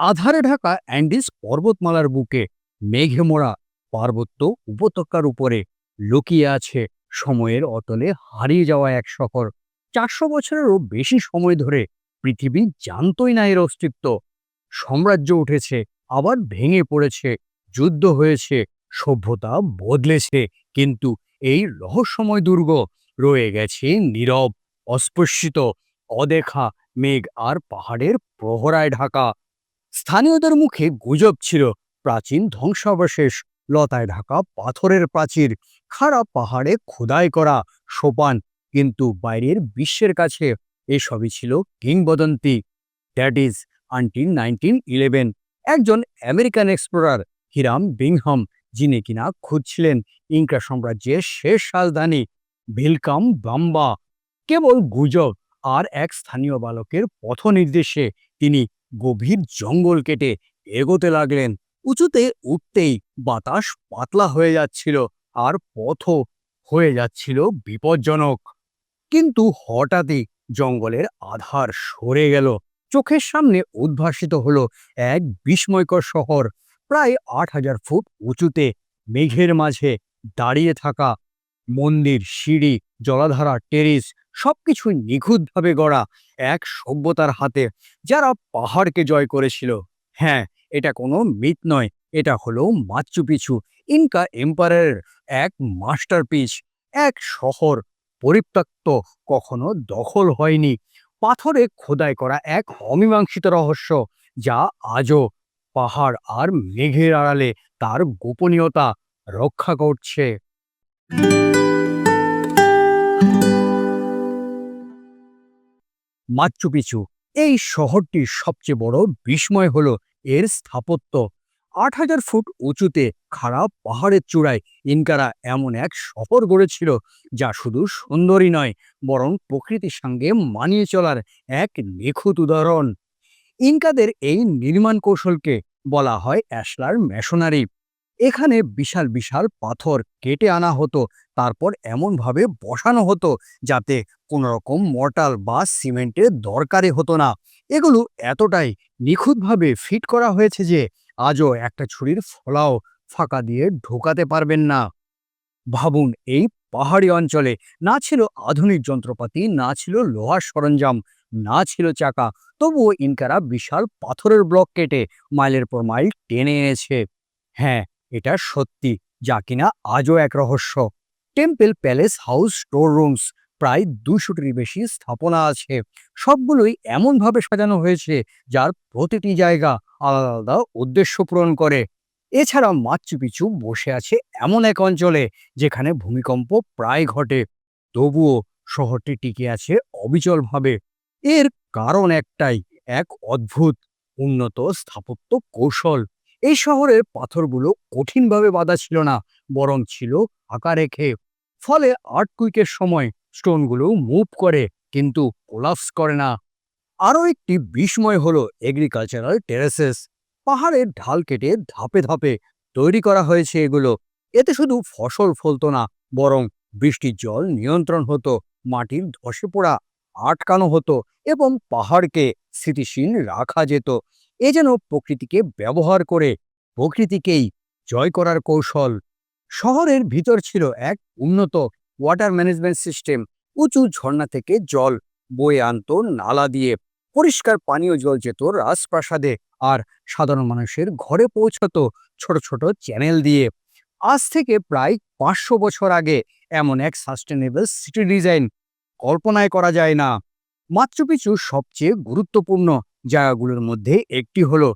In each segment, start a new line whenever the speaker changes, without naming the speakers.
আধারে ঢাকা অ্যান্ডিস পর্বতমালার বুকে মেঘে মোড়া পার্বত্য উপত্যকার উপরে লুকিয়ে আছে সময়ের অতলে হারিয়ে যাওয়া এক শহর। চারশো বছরেরও বেশি সময় ধরে পৃথিবী জানতই না এর অস্তিত্ব। সাম্রাজ্য উঠেছে, আবার ভেঙে পড়েছে, যুদ্ধ হয়েছে, সভ্যতা বদলেছে, কিন্তু এই রহস্যময় দুর্গ রয়ে গেছে নীরব অস্পৃশ্য অদেখা মেঘ আর পাহাড়ের প্রহরায় ঢাকা। স্থানীয়দের মুখে গুজব ছিল। প্রাচীন ধ্বংসাবশেষ, লতায় ঢাকা পাথরের প্রাচীর, খাড়া পাহাড়ে খোদাই করা সোপান। কিন্তু বাইরের বিশ্বের কাছে এসবই ছিল কিংবদন্তি। That is, until nineteen eleven. একজন আমেরিকান এক্সপ্লোরার, হিরাম বিংহাম, যিনি কিনা খুঁজছিলেন ইনকা সাম্রাজ্যের শেষ রাজধানী ভিলকাম বাম্বা। কেবল গুজব আর এক স্থানীয় বালকের পথ নির্দেশে তিনি গভীর জঙ্গল কেটে এগোতে লাগলেন। উঁচুতে উঠতেই বাতাস পাতলা হয়ে যাচ্ছিল আর পথও হয়ে যাচ্ছিল বিপজ্জনক। কিন্তু হঠাৎই জঙ্গলের আধার সরে গেল। চোখের সামনে উদ্ভাসিত হলো এক বিস্ময়কর শহর। প্রায় আট হাজার ফুট উঁচুতে মেঘের মাঝে দাঁড়িয়ে থাকা মন্দির, সিঁড়ি, জলাধারা, টেরিস সবকিছু নিখুঁতভাবে গড়া এক সভ্যতার হাতে, যারা পাহাড়কে জয় করেছিল। হ্যাঁ এটা কোনো মিথ নয়, এটা হলো মাচুপিছু ইনকা এম্পায়ারের এক মাস্টারপিস। এক শহর পরিত্যক্ত, কখনো দখল হয়নি। পাথরে খোদাই করা এক অমীমাংসিত রহস্য, যা আজও পাহাড় আর মেঘের আড়ালে তার গোপনীয়তা রক্ষা করছে। মাচুপিছু এই শহরটির সবচেয়ে বড় বিস্ময় হল এর স্থাপত্য। আট হাজার ফুট উঁচুতে খাড়া পাহাড়ের চূড়ায় ইনকারা এমন এক শহর গড়েছিল যা শুধু সুন্দরই নয়, বরং প্রকৃতির সঙ্গে মানিয়ে চলার এক নিখুঁত উদাহরণ। ইনকাদের এই নির্মাণ কৌশলকে বলা হয় অ্যাশলার মেশনারি। এখানে বিশাল বিশাল পাথর কেটে আনা হতো, তারপর এমনভাবে বসানো হতো যাতে কোনো রকম মর্টাল বা সিমেন্টের দরকারে হতো না। এগুলো এতটাই নিখুঁতভাবে ফিট করা হয়েছে যে আজও একটা ছুরির ফলাও ফাঁকা দিয়ে ঢোকাতে পারবেন না। ভাবুন, এই পাহাড়ি অঞ্চলে না ছিল আধুনিক যন্ত্রপাতি, না ছিল লোহার সরঞ্জাম, না ছিল চাকা, তবুও ইনকারা বিশাল পাথরের ব্লক কেটে মাইলের পর মাইল টেনে এনেছে। হ্যাঁ এটা সত্যি, যা কিনা আজও এক রহস্য। Temple palace house store rooms, প্রায় দুশোটির বেশি স্থাপনা আছে। সবগুলোই এমনভাবে সাজানো হয়েছে, যার প্রতিটি জায়গা আলাদা আলাদা উদ্দেশ্য পূরণ করে। এছাড়া মাচুপিছু বসে আছে এমন এক অঞ্চলে, যেখানে ভূমিকম্প প্রায় ঘটে। তবুও শহরটি টিকে আছে অবিচলভাবে। এর কারণ একটাই, এক অদ্ভুত, উন্নত স্থাপত্য কৌশল। এই শহরের পাথরগুলো কঠিনভাবে বাঁধা ছিল না, বরং ছিল আঁকা রেখে ফলে আর্টকুইকের সময় স্টোনগুলো মুভ করে, কিন্তু কোলাপস করে না। আরও একটি বিস্ময় হলো এগ্রিকালচারাল টেরেসেস পাহাড়ের ঢাল কেটে ধাপে ধাপে তৈরি করা হয়েছে এগুলো। এতে শুধু ফসল ফলত না, বরং বৃষ্টির জল নিয়ন্ত্রণ হতো, মাটির ধসে পড়া আটকানো হতো, এবং পাহাড়কে স্থিতিশীল রাখা যেত। এ যেন প্রকৃতিকে ব্যবহার করে প্রকৃতিকেই জয় করার কৌশল। শহরের ভিতর ছিল এক উন্নত ওয়াটার ম্যানেজমেন্ট সিস্টেম উঁচু ঝর্ণা থেকে জল বয়ে আনতো, নালা দিয়ে পরিষ্কার পানীয় জল যেত রাজপ্রাসাদে আর সাধারণ মানুষের ঘরে পৌঁছতো ছোট ছোট চ্যানেল দিয়ে। আজ থেকে প্রায় পাঁচশো বছর আগে এমন এক সাস্টেনেবল সিটি ডিজাইন কল্পনায় করা যায় না। মাত্রপিছু সবচেয়ে গুরুত্বপূর্ণ জায়গাগুলোর মধ্যে একটি হলো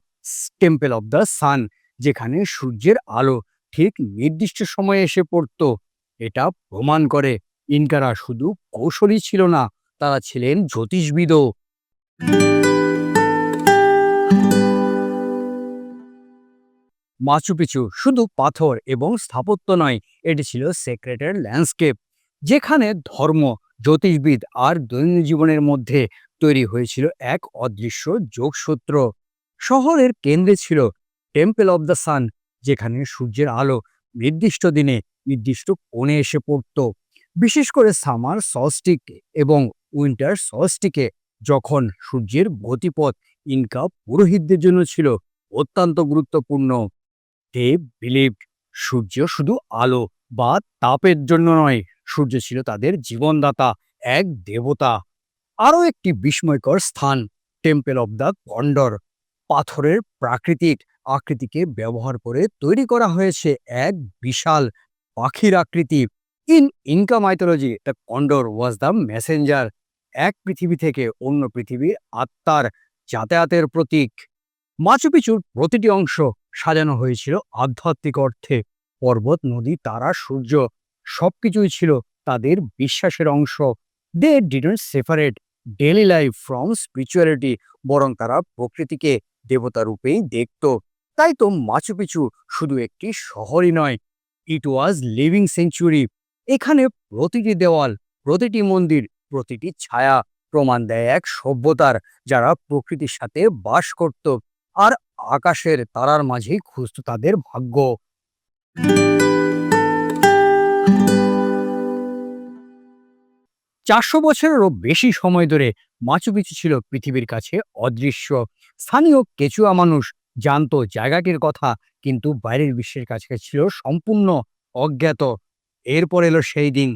টেম্পল অব দ্য সান, যেখানে সূর্যের আলো ঠিক নির্দিষ্ট সময়ে এসে পড়ত। এটা প্রমাণ করে, ইনকারা শুধু কৌশলী ছিল না, তারা ছিলেন জ্যোতিষবিদও। মাচুপিছু শুধু পাথর এবং স্থাপত্য নয়, এটি ছিল সেক্রেটের ল্যান্ডস্কেপ যেখানে ধর্ম জ্যোতিষবিদ আর দৈনন্দিন জীবনের মধ্যে তৈরি হয়েছিল এক অদৃশ্য যোগসূত্র। শহরের কেন্দ্রে ছিল টেম্পল অব দ্য সান যেখানে সূর্যের আলো নির্দিষ্ট দিনে নির্দিষ্ট কোণে এসে পড়ত। বিশেষ করে সামার সস্টিক এবং উইন্টার সস্টিকে যখন সূর্যের গতিপথ ইনকা পুরোহিতদের জন্য ছিল অত্যন্ত গুরুত্বপূর্ণ। দে বিলিভ সূর্য শুধু আলো বা তাপের জন্য নয় সূর্য ছিল তাদের জীবনদাতা, এক দেবতা। আরও একটি বিস্ময়কর স্থান টেম্পল অব দ্য কন্ডর পাথরের প্রাকৃতিক আকৃতিকে ব্যবহার করে তৈরি করা হয়েছে এক বিশাল পাখির আকৃতি। In Inca mythology the condor was the messenger এক পৃথিবী থেকে অন্য পৃথিবীর আত্মার যাতায়াতের প্রতীক। মাচুপিচুর প্রতিটি অংশ সাজানো হয়েছিল আধ্যাত্মিক অর্থে। পর্বত, নদী, তারা, সূর্য। সবকিছুই ছিল তাদের বিশ্বাসের অংশ। They didn't separate daily life from spirituality বরং তারা প্রকৃতিকে দেবতা রূপেই দেখত। তাই তো মাচুপিচু শুধু একটি শহরই নয় ইট ওয়াজ লিভিং সেঞ্চুরি এখানে প্রতিটি দেওয়াল, প্রতিটি মন্দির, প্রতিটি ছায়া প্রমাণ দেয় এক সভ্যতার, যারা প্রকৃতির সাথে বাস করত, আর আকাশের তারার মাঝেই খুঁজত তাদের ভাগ্য। চারশো বছরেরও বেশি সময় ধরে মাচুপিচু ছিল পৃথিবীর কাছে অদৃশ্য। স্থানীয় কেচুয়া মানুষ জানত জায়গাটির কথা, কিন্তু বাইরের বিশ্বের কাছে ছিল সম্পূর্ণ অজ্ঞাত। এরপর এলো সেই দিন,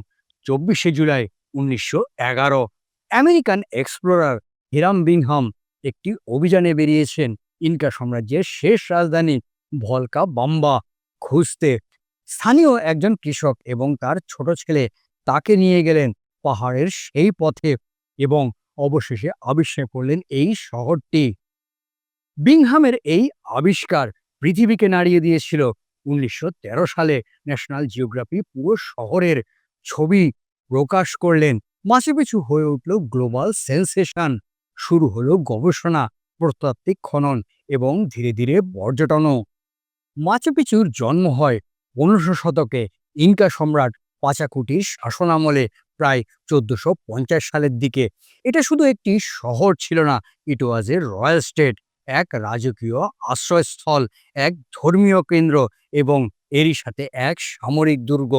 চব্বিশে জুলাই উনিশশো এগারো। আমেরিকান এক্সপ্লোরার হিরাম বিংহাম একটি অভিযানে বেরিয়েছেন ইনকা সাম্রাজ্যের শেষ রাজধানী ভলকা বাম্বা খুঁজতে। স্থানীয় একজন কৃষক এবং তার ছোট ছেলে তাকে নিয়ে গেলেন পাহাড়ের সেই পথে এবং অবশেষে আবিষ্কার করলেন এই শহরটি। বিংহামের এই আবিষ্কার পৃথিবীকে নাড়িয়ে দিয়েছিল উনিশশো সালে। ন্যাশনাল জিওগ্রাফি পুরো শহরের ছবি প্রকাশ করলেন। মাসেপিছু হয়ে উঠল গ্লোবাল সেন্সেশন। শুরু হলো গবেষণা প্রত্যাত্ত্বিক খনন এবং ধীরে ধীরে পর্যটনও। মাচুপিচুর জন্ম হয় পনেরোশো শতকে। ইনকা সম্রাট পাচাকুটির শাসনামলে প্রায় চোদ্দশো পঞ্চাশ সালের দিকে। এটা শুধু একটি শহর ছিল না ইট ওয়াজ এ রয়্যাল স্টেট এক রাজকীয় আশ্রয়স্থল, এক ধর্মীয় কেন্দ্র এবং এরই সাথে এক সামরিক দুর্গ।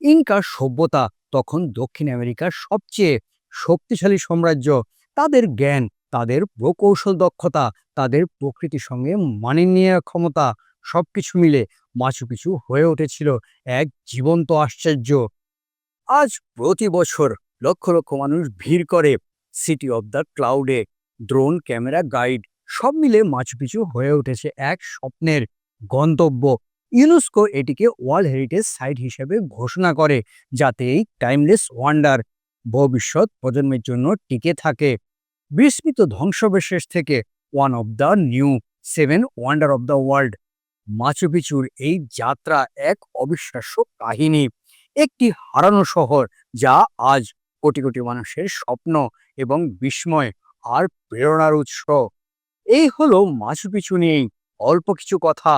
ইনকা সভ্যতা তখন দক্ষিণ আমেরিকার সবচেয়ে শক্তিশালী সাম্রাজ্য। তাদের জ্ঞান, তাদের প্রকৌশল দক্ষতা, তাদের প্রকৃতির সঙ্গে মানিয়ে নেওয়ার ক্ষমতা, সবকিছু মিলে মাচুপিছু হয়ে উঠেছিল এক জীবন্ত আশ্চর্য। আজ প্রতি বছর লক্ষ লক্ষ মানুষ ভিড় করে সিটি অব দ্য ক্লাউডে ড্রোন ক্যামেরা গাইড সব মিলে মাচুপিছু হয়ে উঠেছে এক স্বপ্নের গন্তব্য। ইউনেস্কো এটিকে ওয়ার্ল্ড হেরিটেজ সাইট হিসেবে ঘোষণা করে, যাতে এই টাইমলেস ওয়ান্ডার ভবিষ্যৎ প্রজন্মের জন্য টিকে থাকে। বিস্মিত ধ্বংসবিশেষ থেকে one of the new seven wonder of the world মাচুপিচুর এই যাত্রা এক অবিশ্বাস্য কাহিনী। একটি হারানো শহর যা আজ কোটি কোটি মানুষের স্বপ্ন এবং বিস্ময় আর প্রেরণার উৎস। এই হলো মাচুপিছু নিয়েই অল্প কিছু কথা।